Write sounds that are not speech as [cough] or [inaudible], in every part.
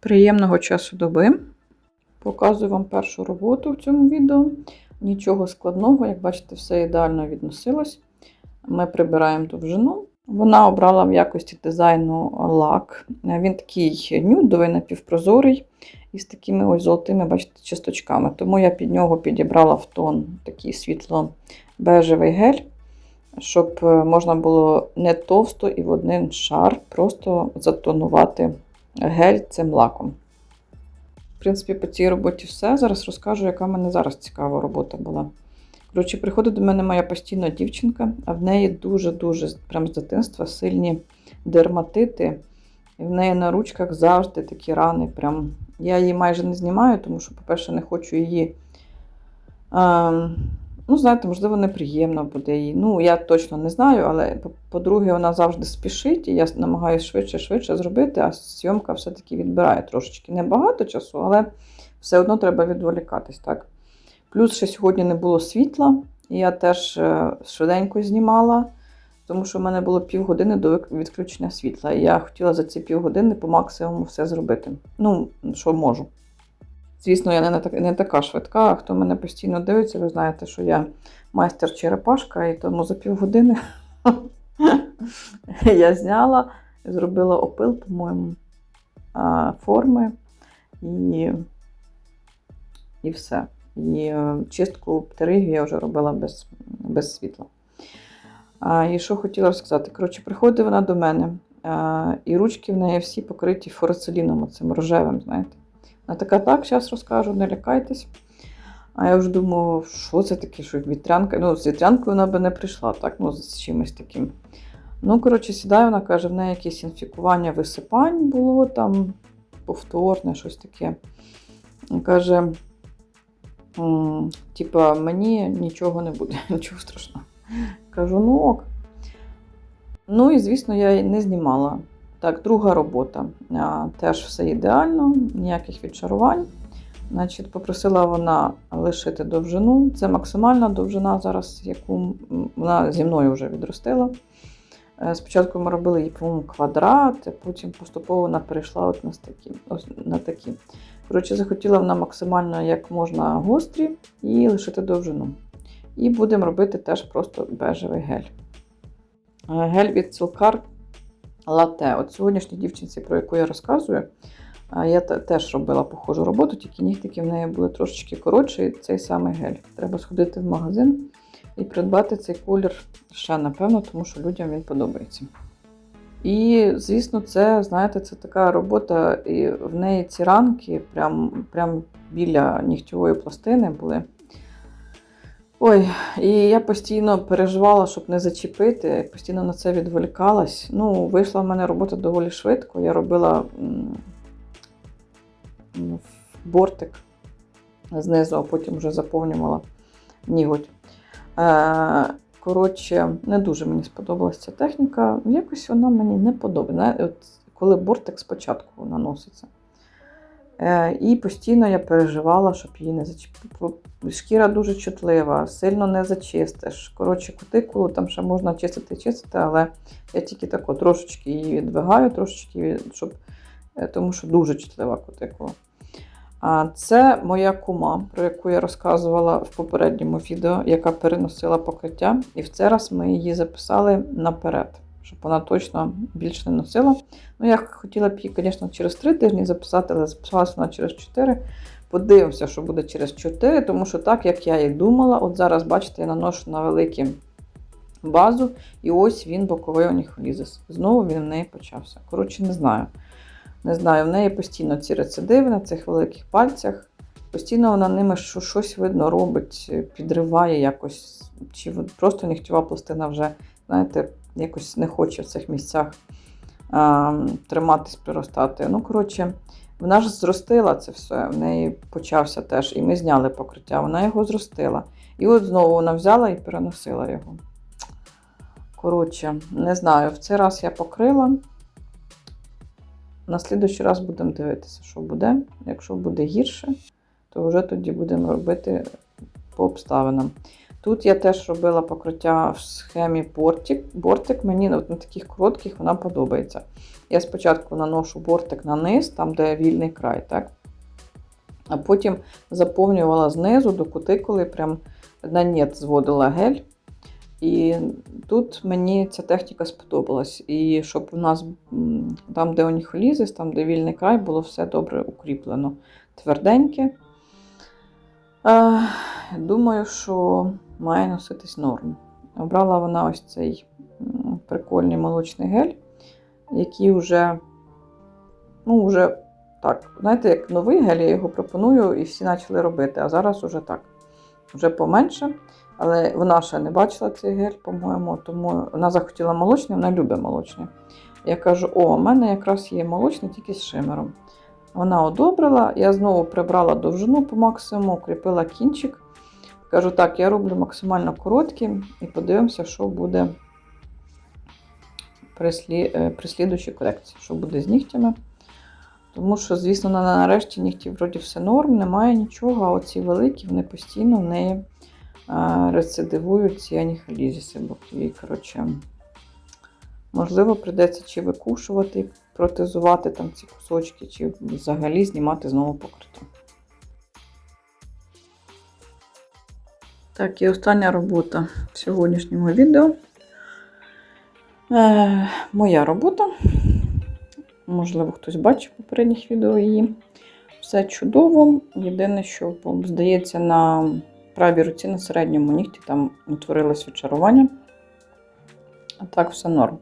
Приємного часу доби. Показую вам першу роботу в цьому відео. Нічого складного, як бачите, все ідеально відносилось. Ми прибираємо довжину. Вона обрала в якості дизайну лак. Він такий нюдовий, напівпрозорий, із такими ось золотими, бачите, часточками. Тому я під нього підібрала в тон такий світло-бежевий гель, щоб можна було не товсто і в один шар просто затонувати гель цим лаком. В принципі, по цій роботі все. Зараз розкажу, яка в мене зараз цікава робота була. Коротше, приходить до мене моя постійна дівчинка, а в неї дуже-дуже прям з дитинства сильні дерматити. І в неї на ручках завжди такі рани. Прям. Я її майже не знімаю, тому що, по-перше, не хочу її. Ну, знаєте, можливо, неприємно буде їй. Ну, я точно не знаю, але по-друге, вона завжди спішить, і я намагаюся швидше-швидше зробити, а зйомка все-таки відбирає трошечки небагато часу, але все одно треба відволікатись. так. Плюс ще сьогодні не було світла, і я теж швиденько знімала, тому що в мене було півгодини до відключення світла. І я хотіла за ці півгодини по максимуму все зробити. Ну, що можу. Звісно, я не, не така швидка, а хто мене постійно дивиться, ви знаєте, що я майстер черепашка, і тому за півгодини [laughs] я зняла, зробила опил, по-моєму, форми і, і все. І чистку птеригію я вже робила без без світла. А, І що хотіла розказати? Коротше, приходить вона до мене, а, і ручки в неї всі покриті фурацеліном, цим рожевим, знаєте. Вона така, так, зараз розкажу, не лякайтесь. А я вже думаю, що це таке, що вітрянка. Ну, з вітрянкою вона би не прийшла, так, ну, з чимось таким. Ну, коротше, сідає, вона каже, в неї якесь інфікування висипань було там повторне, щось таке. Каже, Типа, мені нічого не буде, [laughs] нічого страшного. Кажу, ну ок. Ну і, звісно, я не знімала. Так, друга робота. Теж все ідеально, ніяких відчарувань. Значить, Попросила вона лишити довжину. Це максимальна довжина, зараз, яку вона зі мною вже відростила. Е, спочатку ми робили її, по-моєму, квадрат, потім поступово вона перейшла от на такі. Ось на такі. Коротше, захотіла вона максимально як можна гострі і лишити довжину. І будемо робити теж просто бежевий гель. Е, гель від Silkar Latte. От сьогоднішній дівчинці, про яку я розказую, я теж робила похожу роботу, тільки нігтики в неї були трошечки коротші, і цей самий гель. Треба сходити в магазин і придбати цей колір ще, напевно, тому що людям він подобається. І, звісно, це, знаєте, це така робота, і в неї ці ранки прям, прям біля нігтєвої пластини були. Ой, і я постійно переживала, щоб не зачепити, постійно на це відволікалась. Ну, вийшла в мене робота доволі швидко. Я робила бортик знизу, а потім вже заповнювала ніготь. Е, Коротше, не дуже мені сподобалася ця техніка. Якось вона мені не подобається. Коли бортик спочатку наноситься. Е, І постійно я переживала, щоб її не зачепити. Шкіра дуже чутлива, сильно не зачистиш. Коротше, кутикулу там ще можна чистити чистити, але я тільки тако трошечки її відвигаю, трошечки, щоб, е, тому що дуже чутлива кутикула. А Це моя кума, про яку я розказувала в попередньому відео, яка переносила покриття. І в цей раз ми її записали наперед, щоб вона точно більше не носила. Ну, я хотіла б її, звісно, через 3 тижні записати, але записалася вона через 4. Подивимося, що буде через 4, тому що так, як я і думала, от зараз, бачите, я наношу на велику базу, і ось він боковий у них. Знову він в неї почався. Коротше, не знаю. Не знаю, в неї постійно ці рецидиви на цих великих пальцях. Постійно вона ними щось видно робить, підриває якось, чи просто нігтєва пластина вже, знаєте, якось не хоче в цих місцях а, триматись, приростати. Ну, коротше, вона ж зростила це все, в неї почався теж, і ми зняли покриття, вона його зростила. І от знову вона взяла і переносила його. Коротше, не знаю, в цей раз я покрила. На слідуючий раз будемо дивитися, що буде. Якщо буде гірше, то вже тоді будемо робити по обставинам. Тут я теж робила покриття в схемі бортик. Бортик мені от на таких коротких вона подобається. Я спочатку наношу бортик на низ, там, де вільний край, так? а потім заповнювала знизу до кутикули, прям на нет зводила гель. І тут мені ця техніка сподобалась. І щоб у нас там, де оніхолізис, там, де вільний край, було все добре укріплено, тверденьке. Е, Думаю, що має носитись норм. Обрала вона ось цей прикольний молочний гель, який вже, ну, вже так, знаєте, як новий гель, я його пропоную і всі почали робити. А зараз уже так, вже поменше. Але вона ще не бачила цей гель, по-моєму, тому вона захотіла молочний, вона любить молочний. Я кажу: о, у мене якраз є молочний, тільки з шимером. Вона одобрила, я знову прибрала довжину по максимуму, укріпила кінчик. Кажу, так, я роблю максимально короткі і подивимося, що буде е, при слідучій корекції, що буде з нігтями. Тому що, звісно, на нарешті нігті вроді все норм, немає нічого, а оці великі, вони постійно в неї рецидивують ці аніхалізіси бокові. Коротше, можливо, прийдеться чи викушувати, протезувати там ці кусочки, чи взагалі знімати знову покриття. Так, і остання робота в сьогоднішньому відео. Е, моя робота. Можливо, хтось бачив попередніх відео її. Все чудово. Єдине, що здається, на правій руці на середньому нігті там утворилось відчарування. А так, все норм.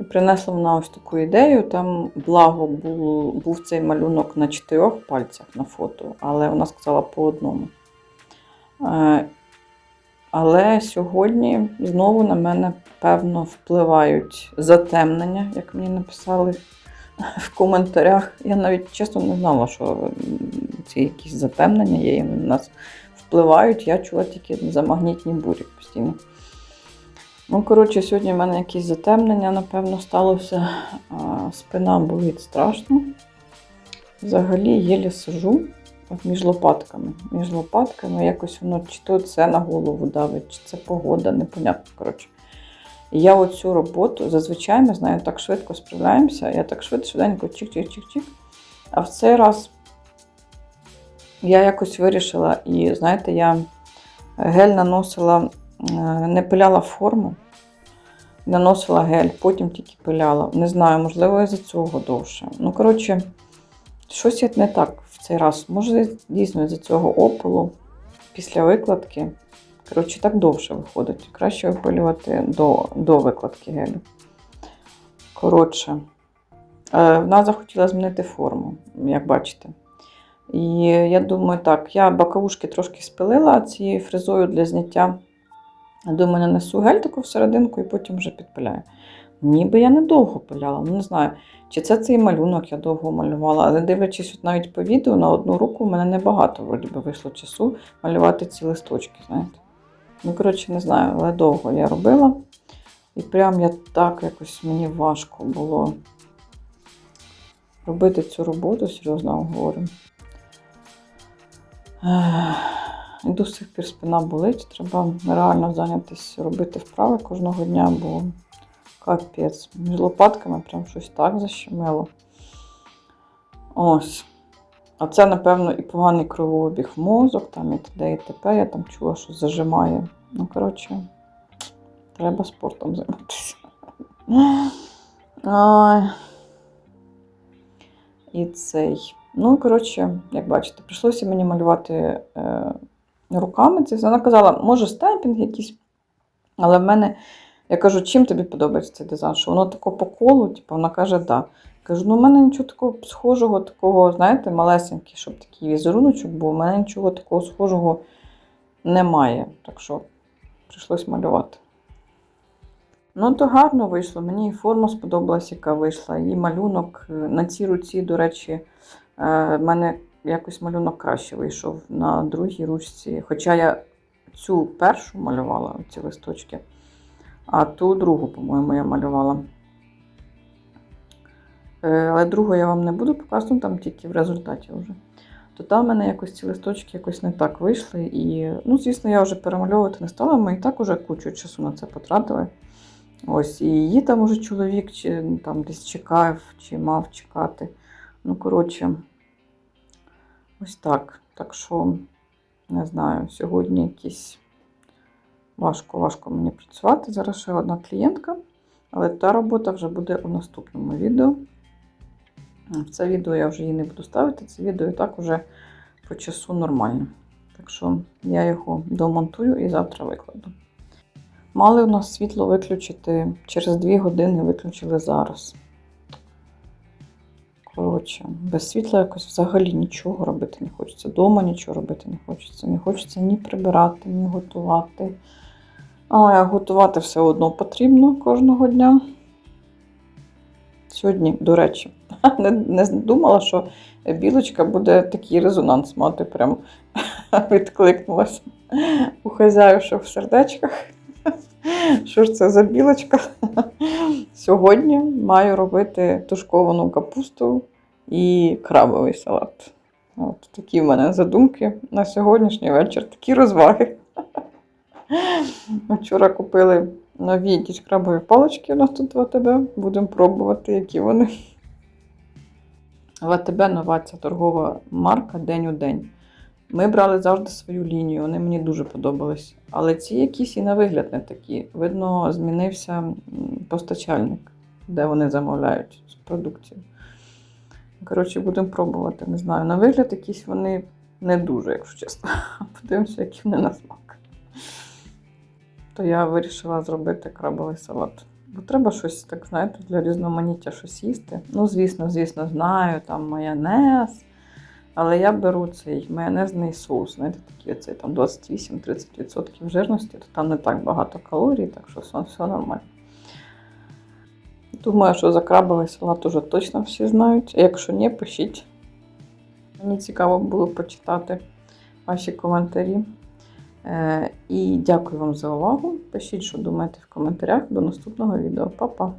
І принесла вона ось таку ідею. Там, благо, був, був цей малюнок на чотирьох пальцях на фото, але вона сказала по одному. Е, Але сьогодні знову на мене, певно, впливають затемнення, як мені написали в коментарях. Я навіть чесно не знала, що ці якісь затемнення є, і на нас впливають. Я чула тільки за магнітні бурі постійно. Ну, коротше, сьогодні в мене якісь затемнення, напевно, сталося. Спина болить страшно. Взагалі єлі сижу між лопатками. Між лопатками якось воно чи то це на голову давить, чи це погода, непонятно. коротше. Я оцю роботу зазвичай ми знаю, так швидко справляємося. Я так швидко, швиденько чик-чик-чик-чик. А в цей раз я якось вирішила, і знаєте, я гель наносила, е, не пиляла форму, наносила гель, потім тільки пиляла. Не знаю, можливо, із-за цього довше. Ну, коротше, щось як не так цей раз. Може, дійсно з-за цього опалу після викладки. Коротше, так довше виходить. Краще випилювати до, до викладки гелю. Коротше, е, вона захотіла змінити форму, як бачите. І я думаю, так, я боковушки трошки спилила цією фрезою для зняття. Думаю, нанесу гель таку всерединку і потім вже підпиляю. Ніби я недовго пиляла, ну не знаю, чи це цей малюнок я довго малювала, але дивлячись от навіть по відео, на одну руку в мене небагато вроді би вийшло часу малювати ці листочки, знаєте. Ну, коротше, не знаю, але довго я робила. І прям я так якось мені важко було робити цю роботу, серйозно говорю. І до сих пір спина болить. Треба реально зайнятися робити вправи кожного дня, бо капець. Між лопатками прям щось так защемило. Ось. А це, напевно, і поганий кровообіг в мозок, там і т.д. і т.п. Я там чула, що зажимає. Ну, коротше, треба спортом займатися. Ай. І цей. Ну, коротше, як бачите, прийшлося мені малювати е, руками. Вона казала, може, стемпінг якийсь, але в мене, я кажу, чим тобі подобається цей дизайн? Що воно тако по колу, типу, вона каже, да. Кажу, ну в мене нічого такого схожого, такого, знаєте, малесенький, щоб такий візеруночок був, у мене нічого такого схожого немає. Так що прийшлось малювати. Ну, то гарно вийшло. Мені і форма сподобалась, яка вийшла. І малюнок. Е, На цій руці, до речі, е, в мене якось малюнок краще вийшов на другій ручці. Хоча я цю першу малювала, ці листочки, а ту другу, по-моєму, я малювала. Е, Але другу я вам не буду показувати, там тільки в результаті вже. то там в мене якось ці листочки якось не так вийшли. І, ну, звісно, я вже перемальовувати не стала, ми і так уже кучу часу на це потратили. Ось, і її там уже чоловік чи ну, там десь чекав, чи мав чекати. Ну, коротше, ось так. Так що, не знаю, сьогодні якісь важко, важко мені працювати. Зараз ще одна клієнтка, але та робота вже буде у наступному відео. В це відео я вже її не буду ставити, це відео і так уже по часу нормально. Так що я його домонтую і завтра викладу. Мали у нас світло виключити через 2 години, виключили зараз. Коротше, без світла якось взагалі нічого робити не хочеться. Дома нічого робити не хочеться. Не хочеться ні прибирати, ні готувати. А готувати все одно потрібно кожного дня. Сьогодні, до речі, [laughs] не, не думала, що білочка буде такий резонанс мати. Прям [laughs] відкликнулася у хазяюшок в сердечках. [laughs] Що ж це за білочка? Сьогодні маю робити тушковану капусту і крабовий салат. От такі в мене задумки на сьогоднішній вечір, такі розваги. Вчора купили нові якісь крабові палички у нас тут в АТБ. Будемо пробувати, які вони. В АТБ нова ця торгова марка День у день. Ми брали завжди свою лінію, вони мені дуже подобались. Але ці якісь і на вигляд не такі. Видно, змінився постачальник, де вони замовляють продукцію. Коротше, будемо пробувати. Не знаю. На вигляд якісь вони не дуже, якщо чесно. [laughs] Подивимося, які вони на смак. То я вирішила зробити крабовий салат. Бо треба щось, так знаєте, для різноманіття щось їсти. Ну, звісно, звісно, знаю, там майонез. Але я беру цей майонезний соус, знаєте, такий оцей там 28-30% жирності, то там не так багато калорій, так що все, все нормально. Думаю, що за крабовий салат уже точно всі знають. А якщо ні, пишіть. Мені цікаво було почитати ваші коментарі. Е, і дякую вам за увагу. Пишіть, що думаєте в коментарях. До наступного відео. Па-па!